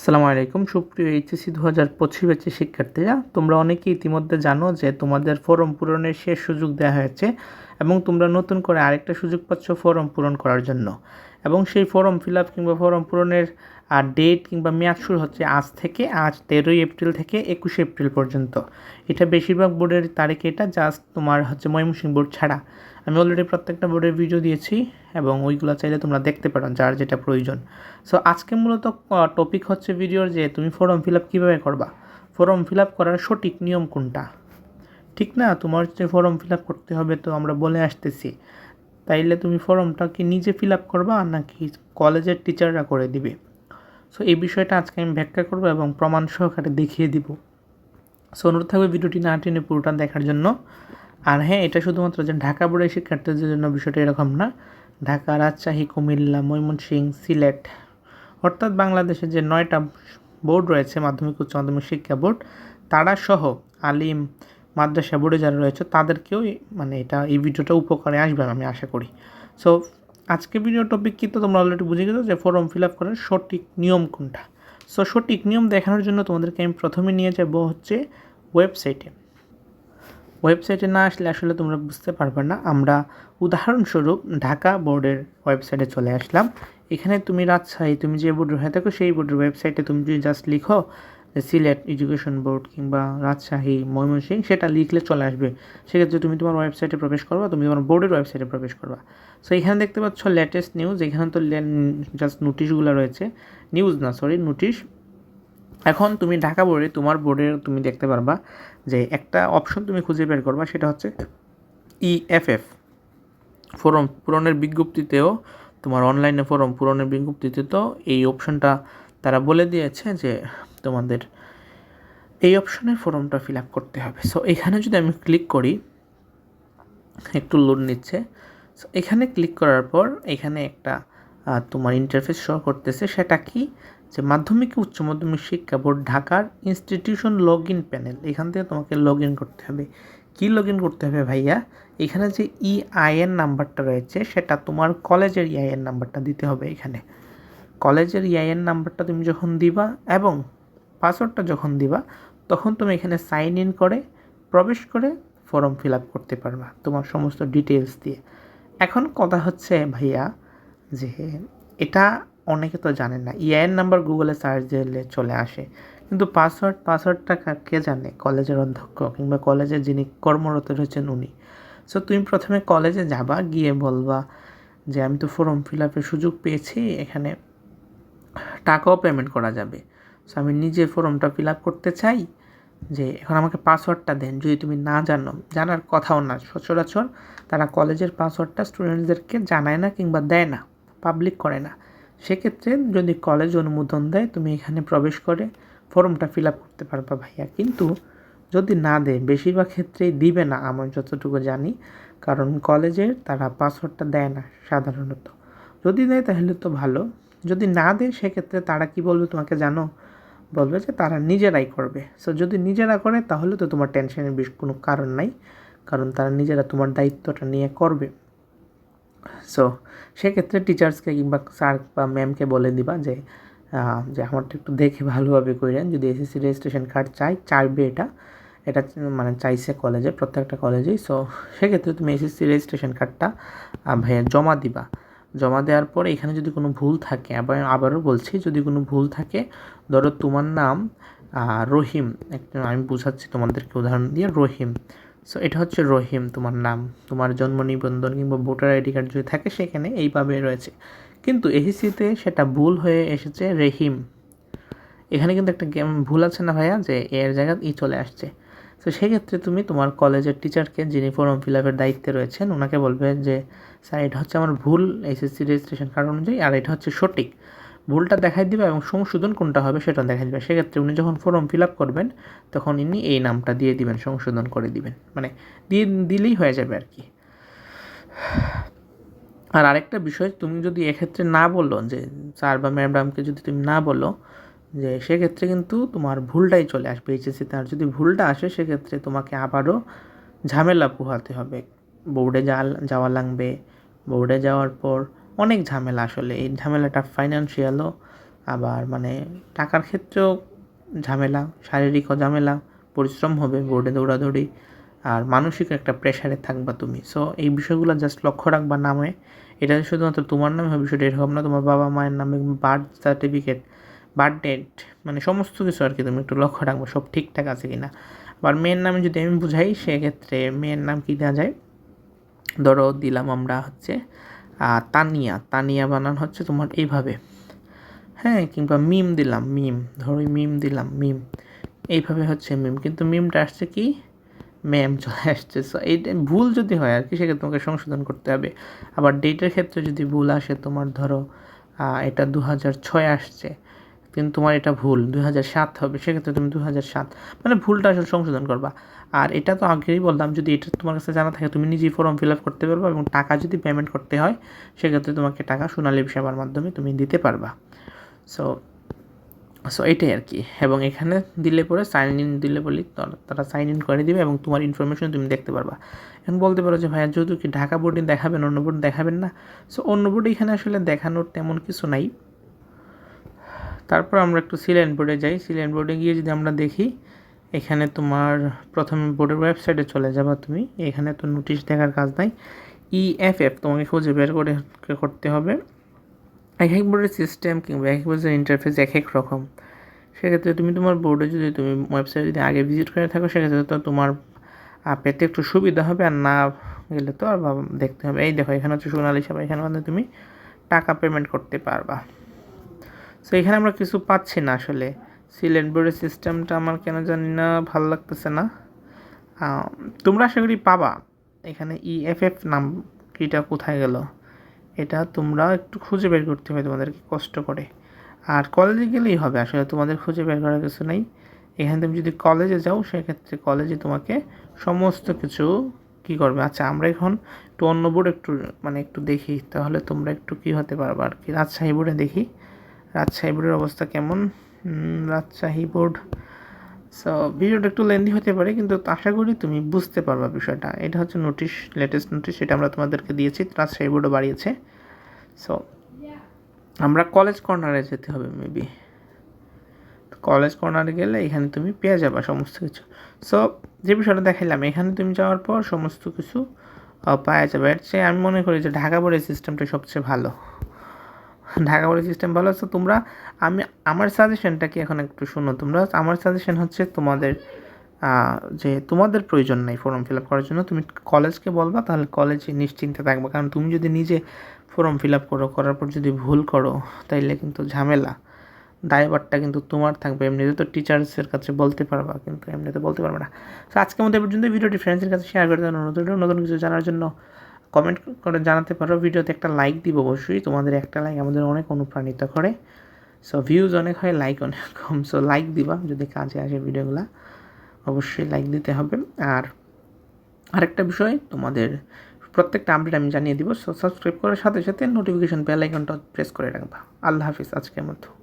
আসসালামু আলাইকুম। সুপ্রিয় এইচএসি দু হাজার পঁচিশ ব্যাচের শিক্ষার্থীরা, তোমরা অনেকে ইতিমধ্যে জানো যে তোমাদের ফর্ম পূরণের শেষ সুযোগ দেওয়া হয়েছে এবং তোমরা নতুন করে আরেকটা সুযোগ পাচ্ছ ফরম পূরণ করার জন্য। এবং সেই ফরম ফিল আপ কিংবা ফরম পূরণের আর ডেট কিংবা মেয়াদ শুরু হচ্ছে আজ থেকে, আজ তেরোই এপ্রিল থেকে একুশে এপ্রিল পর্যন্ত। এটা বেশিরভাগ বোর্ডের তারিখে এটা জাস্ট তোমার হচ্ছে ময়মনসিংহ বোর্ড ছাড়া। আমি অলরেডি প্রত্যেকটা বোর্ডের ভিডিও দিয়েছি এবং ওইগুলো চাইলে তোমরা দেখতে পারো যার যেটা প্রয়োজন। সো আজকে মূলত টপিক হচ্ছে ভিডিওর যে তুমি ফর্ম ফিল আপ কীভাবে করবা? ফর্ম ফিল আপ করার সঠিক নিয়ম কোনটা? ঠিক না? তোমার যে ফর্ম ফিল আপ করতে হবে তো আমরা বলে আসতেছি। তাইলে তুমি ফর্মটা কি নিজে ফিল আপ করবা নাকি কলেজের টিচাররা করে দিবে? সো এই বিষয়টা আজকে আমি ব্যাখ্যা করব এবং প্রমাণ সহকারে দেখিয়ে দিব। সো অনুরোধ থাকবে ভিডিওটি না টেনে পুরোটা দেখার জন্য। আর হ্যাঁ এটা শুধুমাত্র যে ঢাকা বোর্ডের শিক্ষার্থীদের জন্য বিষয়টা এরকম না। ঢাকা, রাজশাহী, কুমিল্লা, ময়মনসিংহ, সিলেট, অর্থাৎ বাংলাদেশে যে নয়টা বোর্ড রয়েছে, মাধ্যমিক, উচ্চ মাধ্যমিক শিক্ষা বোর্ড, তারা সহ আলিম মাদ্রাসা বোর্ডে যারা রয়েছে, তাদেরকেও মানে এটা, এই ভিডিওটা উপকারে আসবে আমি আশা করি। সো আজকে ভিডিও টপিক কিন্তু তোমরা অলরেডি বুঝে গেছো যে ফর্ম ফিল আপ করার সঠিক নিয়ম কোনটা। সো সঠিক নিয়ম দেখানোর জন্য তোমাদেরকে আমি প্রথমে নিয়ে যাব হচ্ছে ওয়েবসাইটে ওয়েবসাইটে না আসলে আসলে তোমরা বুঝতে পারবে না। আমরা উদাহরণস্বরূপ ঢাকা বোর্ডের ওয়েবসাইটে চলে আসলাম। এখানে তুমি রাজশাহী, তুমি যে বোর্ডের হয়ে থাকো সেই বোর্ডের ওয়েবসাইটে তুমি যদি জাস্ট লিখো সিলেট এডুকেশন বোর্ড কিংবা রাজশাহী, ময়মনসিংহ, সেটা লিখলে চলে আসবে। সেক্ষেত্রে তুমি তোমার ওয়েবসাইটে প্রবেশ করবা, তুমি তোমার বোর্ডের ওয়েবসাইটে প্রবেশ করবা। সো এখানে দেখতে পাচ্ছ লেটেস্ট নিউজ এখানে তো জাস্ট নোটিশগুলো রয়েছে। নিউজ না সরি নোটিশ এখন তুমি ঢাকা বোর্ডে তোমার বোর্ডের তুমি দেখতে পারবা যে একটা অপশন তুমি খুঁজে বের করবা, সেটা হচ্ছে ইএফএফ ফোরম পূরণের বিজ্ঞপ্তিতেও, তোমার অনলাইনে ফর্ম পূরণের বিজ্ঞপ্তিতে তো এই অপশনটা তারা বলে দিয়েছে যে তোমাদের এই অপশনের ফর্মটা ফিল আপ করতে হবে। সো এখানে যদি আমি ক্লিক করি, একটু লোড নিচ্ছে। সো এখানে ক্লিক করার পর এখানে একটা তোমার ইন্টারফেস শো করতেছে। সেটা কি? যে মাধ্যমিক, উচ্চ মাধ্যমিক শিক্ষা বোর্ড, ঢাকার ইনস্টিটিউশন লগ ইন প্যানেল এখান থেকে তোমাকে লগ ইন করতে হবে। কি লগ ইন করতে হবে ভাইয়া? এখানে যে E ইআইএন নাম্বারটা রয়েছে, সেটা তোমার কলেজের ইআইএন নাম্বারটা দিতে হবে এখানে। কলেজের ইআইএন নাম্বারটা তুমি যখন দিবা এবং পাসওয়ার্ডটা যখন দিবা, তখন তুমি এখানে সাইন ইন করে, প্রবেশ করে ফর্ম ফিল আপ করতে পারবা তোমার সমস্ত ডিটেলস দিয়ে। এখন কথা হচ্ছে ভাইয়া যে এটা অনেকে তো জানে না ইআইএন নাম্বার গুগলে সার্চ দিলে চলে আসে। কিন্তু পাসওয়ার্ড, পাসওয়ার্ডটা কে জানে? কলেজের অধ্যক্ষ কিংবা কলেজের যিনি কর্মরত রয়েছেন উনি। সো তুমি প্রথমে কলেজে যাবা, গিয়ে বলবা যে আমি তো ফর্ম ফিল আপের সুযোগ পেয়েছি, এখানে টাকাও পেমেন্ট করা যাবে। সো আমি নিজে ফর্মটা ফিল আপ করতে চাই যে এখন আমাকে পাসওয়ার্ডটা দেন। যদি তুমি না জানো, জানার কথাও না, সচরাচর তারা কলেজের পাসওয়ার্ডটা স্টুডেন্টদেরকে জানায় না কিংবা দেয় না পাবলিক করে না। সেক্ষেত্রে যদি কলেজ অনুমোদন দেয়, তুমি এখানে প্রবেশ করে ফর্মটা ফিল আপ করতে পারবা ভাইয়া। কিন্তু যদি না দেয়, বেশিরভাগ ক্ষেত্রেই দিবে না আমার যতটুকু জানি। কারণ কলেজের তারা পাসওয়ার্ডটা দেয় না সাধারণত। যদি দেয় তাহলে তো ভালো। যদি না দেয়, সেক্ষেত্রে তারা কি বলবে তোমাকে জানো? বলবে যে তারা নিজেরাই করবে। সো যদি নিজেরা করে, তাহলে তো তোমার টেনশনের বেশ কোনো কারণ নাই। কারণ তারা নিজেরা তোমার দায়িত্বটা নিয়ে করবে। সো সেক্ষেত্রে টিচার্সকে কিংবা স্যার বা ম্যামকে বলে দিবা যে যে আমারটা একটু দেখে ভালোভাবে করেন যদি এসএসসি রেজিস্ট্রেশন কার্ড চাই, চাইবে এটা। এটা মানে চাইছে কলেজে প্রত্যেকটা কলেজেই সো সেক্ষেত্রে তুমি এসএসসি রেজিস্ট্রেশন কার্ডটা ভাইয়া জমা দিবা। জমা দেওয়ার পরে এখানে যদি কোনো ভুল থাকে, আবার আবারও বলছি, যদি কোনো ভুল থাকে, ধরো তোমার নাম রহিম, একটা আমি বুঝাচ্ছি তোমাদেরকে উদাহরণ দিয়ে, রহিম। সো এটা হচ্ছে রহিম তোমার নাম, তোমার জন্ম নিবন্ধন কিংবা ভোটার আইডি কার্ড যদি থাকে সেখানে এইভাবে রয়েছে। কিন্তু এসিসিতে সেটা ভুল হয়ে এসেছে রেহিম। এখানে কিন্তু একটা গেম ভুল আছে না ভাইয়া? যে এর জায়গায় ই চলে আসছে। তো সেক্ষেত্রে তুমি তোমার কলেজের টিচারকে যিনি ফর্ম ফিল আপের দায়িত্বে রয়েছেন ওনাকে বলবে যে, স্যার, এটা হচ্ছে আমার ভুল এসএসসি রেজিস্ট্রেশন কার্ড অনুযায়ী, আর এটা হচ্ছে সঠিক। ভুলটা দেখাই দিবে এবং সংশোধন কোনটা হবে সেটা দেখাই দিবে। সেক্ষেত্রে উনি যখন ফর্ম ফিল আপ করবেন, তখন ইনি এই নামটা দিয়ে দিবেন, সংশোধন করে দিবেন। মানে দিয়ে দিলেই হয়ে যাবে আর কি। আর আরেকটা বিষয়, তুমি যদি এক্ষেত্রে না বলো যে, স্যার বা ম্যাডামকে যদি তুমি না বলো যে সেক্ষেত্রে কিন্তু তোমার ভুলটাই চলে আসবে এইচএসসিতে আর যদি ভুলটা আসে সেক্ষেত্রে তোমাকে আবারও ঝামেলা পোহাতে হবে। বোর্ডে যাওয়া যাওয়া লাগবে। বোর্ডে যাওয়ার পর অনেক ঝামেলা আসলে। এই ঝামেলাটা ফাইন্যান্সিয়ালও আবার মানে টাকার ক্ষেত্রেও ঝামেলা শারীরিকও ঝামেলা, পরিশ্রম হবে বোর্ডে দৌড়াদৌড়ি, আর মানসিক একটা প্রেশারে থাকবা তুমি। সো এই বিষয়গুলো জাস্ট লক্ষ্য রাখবা নামে। এটা শুধুমাত্র তোমার নামে হবে বিষয়টা এরকম না, তোমার বাবা মায়ের নামে বার্থ সার্টিফিকেট বার্থ ডেট মানে সমস্ত কিছু আর কি তুমি একটু লক্ষ্য রাখব, সব ঠিকঠাক আছে কি না আবার মেয়ের নামে যদি আমি বুঝাই, সেক্ষেত্রে মেয়ের নাম কী দেওয়া যায়? ধরো দিলাম আমরা হচ্ছে তানিয়া তানিয়া বানান হচ্ছে তোমার এইভাবে। হ্যাঁ কিংবা মিম দিলাম, মিম, ধরো মিম দিলাম, মিম। এইভাবে হচ্ছে মিম, কিন্তু মিমটা আসছে কি? ম্যাম চলে আসছে। সো এইটা ভুল যদি হয় আর কি, সেক্ষেত্রে তোমাকে সংশোধন করতে হবে। আবার ডেটের ক্ষেত্রে যদি ভুল আসে, তোমার ধরো এটা দু হাজার ছয় আসছে। কিন্তু তোমার এটা ভুল দু হাজার সাত হবে, সেক্ষেত্রে তুমি দু হাজার সাত। মানে ভুলটা আসলে সংশোধন করবা। আর এটা তো আগেই বললাম, যদি এটা তোমার কাছে জানা থাকে, তুমি নিজেই ফর্ম ফিল আপ করতে পারবা এবং টাকা যদি পেমেন্ট করতে হয়, সেক্ষেত্রে তোমাকে টাকা সোনালী সেবার মাধ্যমে তুমি দিতে পারবা। সো সো এটাই আর কি। এবং এখানে দিলে পরে সাইন ইন দিলে বলি, তারা সাইন ইন করে দিবে এবং তোমার ইনফরমেশন তুমি দেখতে পারবা। এখন বলতে পারো যে, ভাইয়া, যেহেতু কি ঢাকা বোর্ডে দেখাবেন, অন্য বোর্ড দেখাবেন না? সো অন্য বোর্ডে এখানে আসলে দেখানোর তেমন কিছু নাই। তারপর আমরা একটু সিলেন বোর্ডে যাই। সিলেন বোর্ডে গিয়ে যদি আমরা দেখি, এখানে তোমার প্রথমে বোর্ডের ওয়েবসাইটে চলে যাবা তুমি। এখানে তো নোটিশ দেখার কাজ নাই। ইএফএফ তোমাকে খুঁজে বের করে করতে হবে। এক এক বোর্ডের সিস্টেম কিংবা এক এক বোর্ডের ইন্টারফেস এক এক রকম। সেক্ষেত্রে তুমি তোমার বোর্ডে যদি তুমি ওয়েবসাইট যদি আগে ভিজিট করে থাকো, সেক্ষেত্রে তো তোমার পেতে একটু সুবিধা হবে। আর না গেলে তো আর দেখতে হবে। এই দেখো, এখানে হচ্ছে সোনালি সবাই এখানে তুমি টাকা পেমেন্ট করতে পারবা। সো এখানে আমরা কিছু পাচ্ছি না আসলে। সিলেট বোর্ডের সিস্টেমটা আমার কেন জানি না ভালো লাগতেছে না। তোমরা আশা করি পাবা। এখানে ইএফএফ নাম কিটা কোথায় গেল? এটা তোমরা একটু খুঁজে বের করতে হবে তোমাদেরকে কষ্ট করে। আর কলেজে গেলেই হবে, আসলে তোমাদের খুঁজে বের করার কিছু নেই। এখানে তুমি যদি কলেজে যাও, সেক্ষেত্রে কলেজে তোমাকে সমস্ত কিছু কী করবে? আচ্ছা আমরা এখন একটু অন্য বোর্ড একটু মানে একটু দেখি, তাহলে তোমরা একটু কী হতে পারবে আর কি। রাজশাহী বোর্ডে দেখি। রাজশাহী বোর্ডের অবস্থা কেমন? রাজশাহী বোর্ড। সো ভিডিওটা একটু লেন্দি হতে পারে, কিন্তু আশা করি তুমি বুঝতে পারবা বিষয়টা। এটা হচ্ছে নোটিশ লেটেস্ট নোটিশ এটা আমরা তোমাদেরকে দিয়েছি, রাজশাহী বোর্ডও বাড়িয়েছে। সো আমরা কলেজ কর্নারে যেতে হবে মেবি কলেজ কর্নারে গেলে এখানে তুমি পেয়ে যাবা সমস্ত কিছু। সো যে বিষয়টা দেখাইলাম, এখানে তুমি যাওয়ার পর সমস্ত কিছু পাওয়া যাবে। এর চেয়ে আমি মনে করি যে ঢাকা বোর্ডের সিস্টেমটা সবচেয়ে ভালো। ঢাকা বোর্ডের সিস্টেম ভালো আছে, তোমরা, আমি, আমার সাজেশনটা কি এখন একটু শোনো, তোমরা, আমার সাজেশন হচ্ছে তোমাদের যে তোমাদের প্রয়োজন নেই ফর্ম ফিল আপ করার জন্য, তুমি কলেজকে বলবা, তাহলে কলেজে নিশ্চিন্তে থাকবে, কারণ তুমি যদি নিজে ফর্ম ফিল আপ করো, করার পর যদি ভুল করো, তাইলে কিন্তু ঝামেলা। দায়ভারটা কিন্তু তোমার থাকবে, এমনিতে তো টিচার্সের কাছে বলতে পারবা, কিন্তু এমনিতে বলতে পারবে না। আজকের মধ্যে পর্যন্ত ভিডিওটি ফ্রেন্ডসের কাছে শেয়ার করে দেন নতুন নতুন কিছু জানার জন্য কমেন্ট করে জানাতে পারো। ভিডিওতে একটা লাইক দিব অবশ্যই। তোমাদের একটা লাইক আমাদের অনেক অনুপ্রাণিত করে। সো ভিউজ অনেক হয় লাইক অনেক কম। সো লাইক দিবা যদি কাজে আসে ভিডিওগুলো। অবশ্যই লাইক দিতে হবে। আর আরেকটা বিষয়, তোমাদের প্রত্যেকটা আপডেট আমি জানিয়ে দিব। সো সাবস্ক্রাইব করার সাথে সাথে নোটিফিকেশন বেল আইকনটা প্রেস করে রাখবা। আল্লাহ হাফিজ, আজকের মতো।